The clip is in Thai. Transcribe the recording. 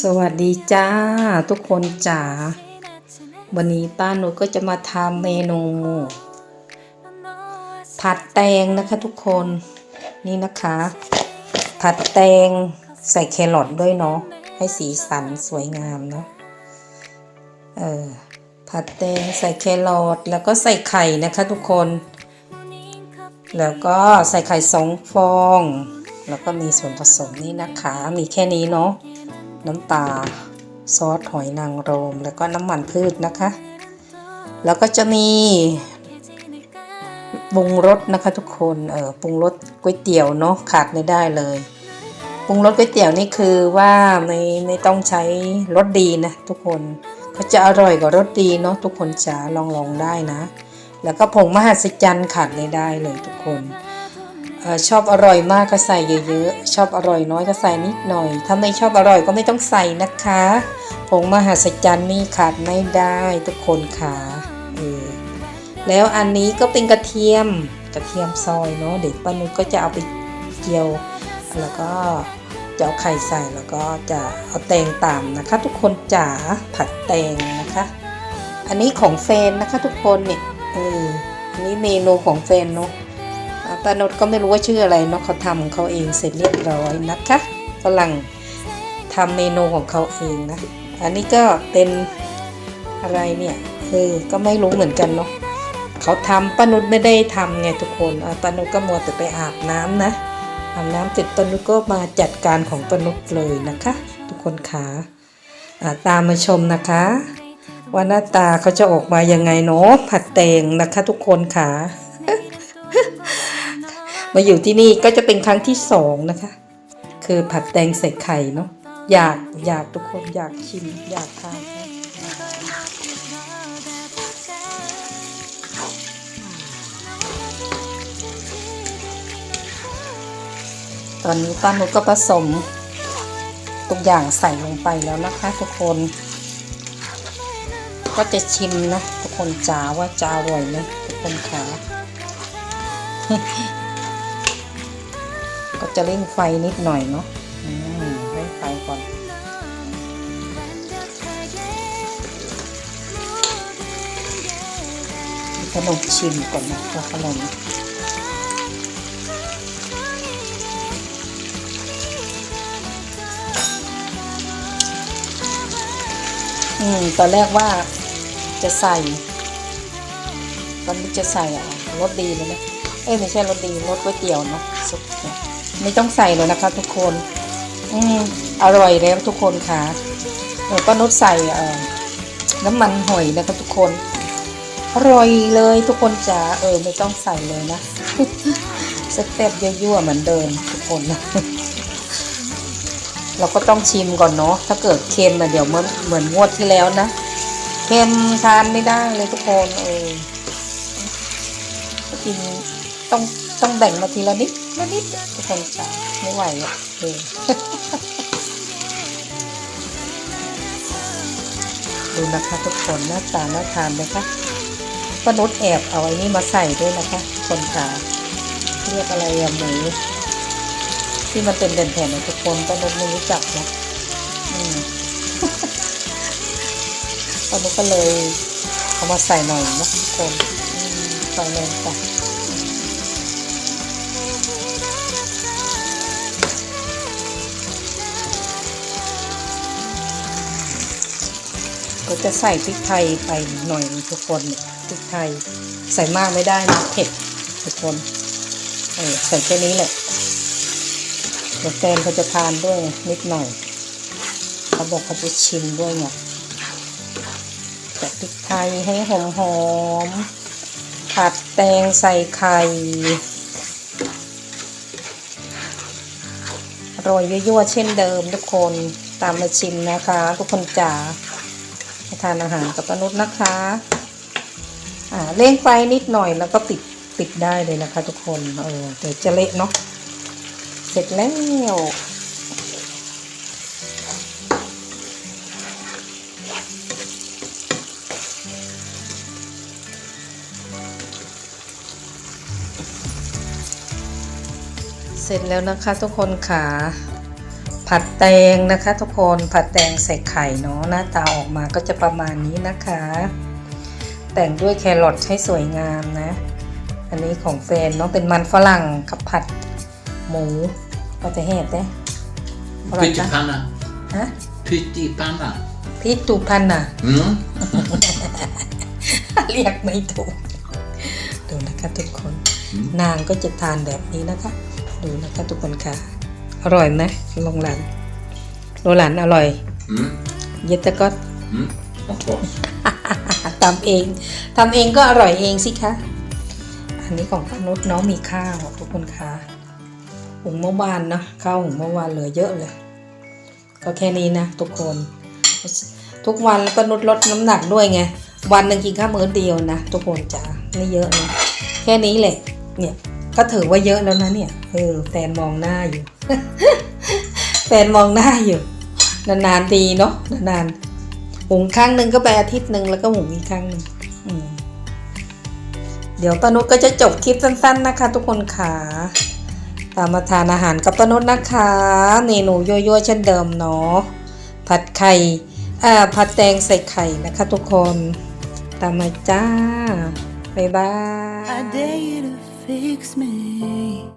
สวัสดีจ้า ทุกคนจ๋าวันนี้ป้าหนูก็จะมาทำเมนู ผัดแตงนะคะทุกคนนี่นะคะ ผัดแตงใส่แครอทด้วยเนาะให้สีสันสวยงามเนาะเออผัดแตงใส่แครอทแล้วก็ใส่ไข่นะคะทุกคน แล้วก็ใส่ไข่สองฟอง แล้วก็มีส่วนผสมนี่นะคะ มีแค่นี้เนาะน้ำตาซอสหอยนางรมแล้วก็น้ำมันพืชนะคะ แล้วก็จะมีปรุงรสนะคะทุกคนเออปรุงรสก๋วยเตี๋ยวเนาะขาดไม่ได้เลยปรุงรสก๋วยเตี๋ยวนี่คือว่าไม่ไม่ต้องใช้รสดีนะทุกคนเขาจะอร่อยกว่ารสดีเนาะทุกคนจ๋าลองลองได้นะ แล้วก็ผงมหัศจรรย์ขาดไม่ได้เลยทุกคน ชอบอร่อยมากก็ใส่เยอะๆ ชอบอร่อยน้อยก็ใส่นิดหน่อย ถ้าไม่ชอบอร่อยก็ไม่ต้องใส่นะคะ ผงมหัศจรรย์นี่ขาดไม่ได้ทุกคนค่ะเออแล้วอันนี้ก็เป็นกระเทียม กระเทียมซอยเนาะ เด็กป้านุชก็จะเอาไปเจียว แล้วก็จะเอาไข่ใส่แล้วก็จะเอาแตงตามนะคะ ทุกคนจ๋าผัดแตงนะคะ อันนี้ของแฟนนะคะทุกคนเนี่ยเอออันนี้เมนูของแฟนเนาะ อ่าป้านุชก็ไม่รู้ว่าชื่ออะไรเนาะเขาทำเขาเองเสร็จเรียบร้อยนะคะฝรั่งทำเมนูของเขาเองนะ อันนี้ก็เป็นอะไรเนี่ยเออก็ไม่รู้เหมือนกันเนาะเขาทำป้านุชไม่ได้ทำไงทุกคนป้านุชก็มัวแต่ไปอาบน้ำนะอาบน้ำเสร็จป้านุชก็มาจัดการของป้านุชเลยนะคะ ทุกคนขาอ่าตามมาชมนะคะว่าหน้าตาเขาจะออกมายังไงเนาะผัดแตงนะคะทุกคนค่ะ มาอยู่ที่นี่ก็จะเป็นครั้งที่สองนะคะ คือผัดแตงใส่ไข่เนาะอยากอยากทุกคนอยากชิมอยากทานนะตอนนี้ป้านุชก็ผสมทุกอย่างใส่ลงไปแล้วนะคะทุกคน ก็จะชิมนะทุกคนจ๋าว่าจะอร่อยไหมทุกคนขา ก็จะเร่งไฟนิดหน่อยเนาะเร่งไฟก่อน ขนมชิมก่อนนะว่าขนมอืม ตอนแรกว่าจะใส่ ตอนนี้จะใส่อะรสดีเลยนะ เอ้ยไม่ใช่รสดีรสก๋วยเตี๋ยวเนะซุปเนี่ย ไม่ต้องใส่เลยนะคะ ทุกคน อืมอร่อยแล้วทุกคนค่ะเออป้านุชใส่เอ่อน้ำมันหอยนะคะทุกคน อร่อยเลยทุกคนจ๋าเออ ไม่ต้องใส่เลยนะสเต็ปยั่วๆเหมือนเดิมทุกคนนะเราก็ต้องชิมก่อนเนาะถ้าเกิดเค็มอะเดี๋ยวเหมือนเหมือนงวดที่แล้วนะเค็มทานไม่ได้เลยทุกคนเออกิน ต้องต้องแบ่งมาทีละนิดละนิดทุกคนจ๋าไม่ไหวอะเออดูนะคะทุกคนหน้าตาน่าทานนะคะป้านุชแอบเอาไอ้นี่มาใส่ด้วยนะคะ คนขาเรียกอะไรอะหมูที่มันเป็นแผ่นๆนะทุกคนป้านุชไม่รู้จักนะอืมป้านุชก็เลยเอามาใส่หน่อยนะทุกคนอืมใส่เลยจ้ะ ก็จะใส่พริกไทยไปหน่อยทุกคนพริกไทยใส่มากไม่ได้นะเผ็ดทุกคนใส่แค่นี้แหละเดี๋ยวแฟนเขาจะทานด้วยนิดหน่อยเขาบอกเขาจะชิมด้วยไงแต่พริกไทยให้หอมหอมๆผัดแตงใส่ไข่อร่อยยั่วๆเช่นเดิมทุกคนตามมาชิมนะคะ ทุกคนจ๋า ทานอาหารกับปานุษนะคะอ่าเร่งไฟนิดหน่อยแล้วก็ปิดปิดได้เลยนะคะ ทุกคนเออเดี๋ยวจะเละเนาะเสร็จแล้วเสร็จแล้วนะคะทุกคนค่ะ ผัดแตงนะคะ ทุกคนผัดแตงใส่ไข่เนาะหน้าตาออกมาก็จะประมาณนี้นะคะ แต่งด้วยแครอทให้สวยงามนะ อันนี้ของแฟนเนาะเป็นมันฝรั่งกับผัดหมูก็จะแห่ได้อร่อยปะ Pyttipanna. ฮะ Pyttipanna. พี่ตูพันน่ะ Mm. เรียกไม่ถูกดูนะคะทุกคนอืมนางก็จะทานแบบนี้นะคะ ดูนะคะทุกคนค่ะ อร่อยไหมโรงหลานโรงหลานอร่อย Mm. เย็ดตะก็ Mm. Of course. ทำเองทำเองก็อร่อยเองสิคะ อันนี้ของป้านุชน้องมีข้าวทุกคนค่ะหุงเมื่อวานนะข้าวหุงเมื่อวานเหลือเยอะเลย ก็แค่นี้นะทุกคน ทุกวันแล้วป้านุชลดน้ำหนักด้วยไง วันหนึ่งกินข้าวมื้อเดียวนะทุกคนจ้าไม่เยอะนะแค่นี้แหละเนี่ย ก็ถือว่าเยอะแล้วนะเนี่ย เออแฟนมองหน้าอยู่ แฟนมองหน้าอยู่ นานๆดีเนาะนานๆหุงครั้งหนึ่งก็ไปอาทิตย์หนึ่งแล้วก็หุงอีกครั้งหนึ่งเดี๋ยวป้านุชก็จะจบคลิปสั้น ๆ นะคะ ทุกคนค่ะตามมาทานอาหารกับป้านุชนะคะเมนูยั่วๆเช่นเดิมเนาะผัดไข่อ่าผัดแตงใส่ไข่นะคะ ทุกคน ตามมาจ้าบ๊ายบาย fix me.